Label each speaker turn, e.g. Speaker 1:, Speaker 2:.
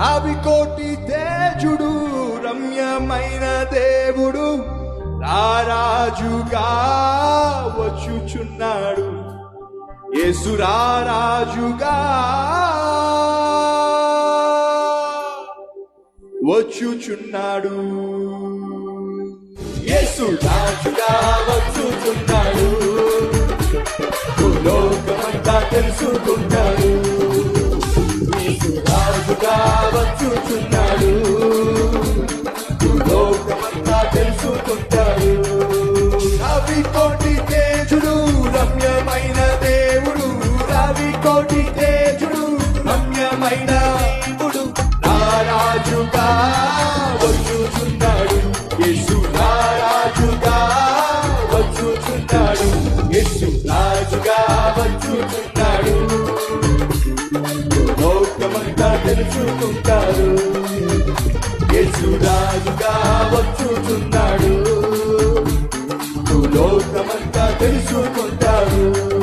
Speaker 1: నావికోటి తేజుడు రమ్యమైన దేవుడు రారాజుగా వచ్చుచున్నాడు. యేసు రారాజుగా వచ్చుచున్నాడు. యేసు రాజుగా వచ్చుచున్నాడు. లోకమంతా తెలుసుకుంటాడు. వచ్చుచున్నాడు లోకమంతా తెలుసుకుంటాడు రవి కోటి తేజుడు రమ్యమైన దేవుడు. రవి కోటి తేజుడు రమ్యమైన దేవుడు. రారాజుగా వచ్చుచున్నాడు. యేసు రారాజుగా వచ్చుచున్నాడు. యేసు రాజుగా వచ్చుచున్నాడు. లోకమంతా తెలుసుకుంటారు. యేసు రాజుగా వచ్చుచున్నాడు. లోకమంతా తెలుసుకుంటాడు.